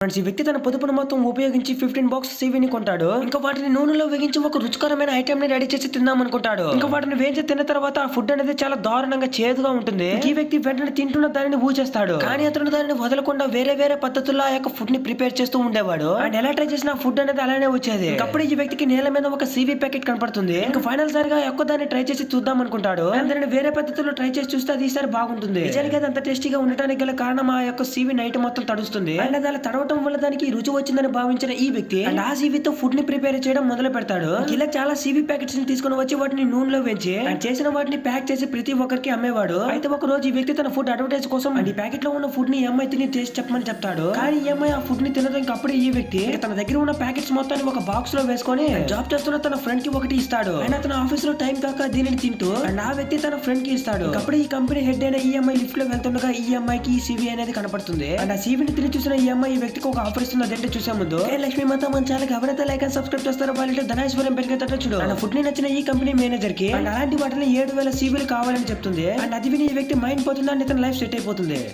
Friends ఈ వ్యక్తి తన పొదుపును మొత్తం ఉపయోగించి ఫిఫ్టీన్ బాక్స్ సివిని కొంటాడు. ఇంకా వాటిని నూనెలో వేగించి ఒక రుచికరమైన ఐటమ్ని రెడీ చేసి తిందాం అనుకుంటాడు ఇంకా వాటిని వేయించి తిన్న తర్వాత ఆ ఫుడ్ అనేది చాలా దారుణంగా చేదుగా ఉంటుంది. ఈ వ్యక్తి వెంటనే తింటున్న దానిని ఊచేస్తాడు. కానీ అతను దానిని వదలకుండా వేరే వేరే పద్ధతుల్లో ఆ యొక్క ఫుడ్ని ప్రిపేర్ చేస్తూ ఉండేవాడు. అండ్ ఎలా ట్రై చేసిన ఫుడ్ అనేది అలానే వచ్చేది. అప్పుడు ఈ వ్యక్తికి నేల మీద ఒక సివి ప్యాకెట్ కనపడుతుంది. ఇంకా ఫైనల్ సారిగా ఎక్కువ దాన్ని ట్రై చేసి చూద్దాం అనుకుంటాడు దానిని వేరే పద్ధతిలో ట్రై చేసి చూస్తే అది ఈసారి బాగుంటుంది. నిజానికి అది అంత టేస్టీగా ఉండటానికి గల కారణం ఆ యొక్క సివి నైట్ మొత్తం తడుస్తుంది. అండ్ అది అలా తడవటం వల్ల దానికి రుచి వచ్చిందని భావించిన ఈ వ్యక్తి అండ్ ఆ సివితో ఫుడ్ని ప్రిపేర్ చేయడం మొదలు పెడతాడు. ఇలా చాలా సివి ప్యాకెట్స్ని తీసుకుని వచ్చి వాటిని నూనెలో వేయించి అండ్ చేసిన వాటిని ప్యాక్ చేసి ప్రతి ఒక్కరికి అమ్మేవాడు. అయితే ఒక రోజు ఈ వ్యక్తి తన ఫుడ్ అడ్వర్టైజ్ కోసం అండ్ ఈ ప్యాకెట్లో ఉన్న ఫుడ్ని అమ్మాయి తిని టేస్ట్ చెప్పమని చెప్తాడు. కానీ ఈ అమ్మాయి ఆ ఫుడ్ని తినదు ఇంకా అప్పుడే ఈ వ్యక్తి తన దగ్గర ఉన్న ప్యాకెట్స్ మొత్తాన్ని ఒక బాక్స్లో వేసుకొని జాబ్ చేస్తున్న తన ఫ్రెండ్కి ఒకటి ఇస్తాడు. అండ్ అతను ఆఫీస్లో టైం కాక దీనిని తింటూ అండ్ ఆ వ్యక్తి తన ఫ్రెండ్కి ఇస్తాడు. అప్పుడు ఈ కంపెనీ హెడ్ అయిన ఈ అమ్మాయి లిఫ్ట్లో వెళ్తుండగా ఈ అమ్మాయికి ఈ సివి అనేది కనపడుతుంది. అండ్ ఆ సివిని తిరిగి చూసిన ఈ అమ్మాయి ఈ వ్యక్తికి ఒక ఆఫర్ ఇస్తుంది అదేంటో చూసే ముందు? ఏ లక్ష్మీ మాత మన ఛానల్ ఎవరైతే లైక్ అండ్ సబ్స్క్రైబ్ చేస్తారో వాళ్ళంటే ధనేశ్వరం పెరిగేటట్టు చూడు. అండ్ ఫుడ్ని నచ్చిన ఈ కంపెనీ మేనేజర్కి అండ్ అలాంటి వాటిని ఏడు వేల సీబీలు కావాలని చెప్తుంది. అండ్ అది విని ఈ వ్యక్తి మైండ్ పోతుంది? అండ్ ఇతని లైఫ్ సెట్ అయిపోతుంది.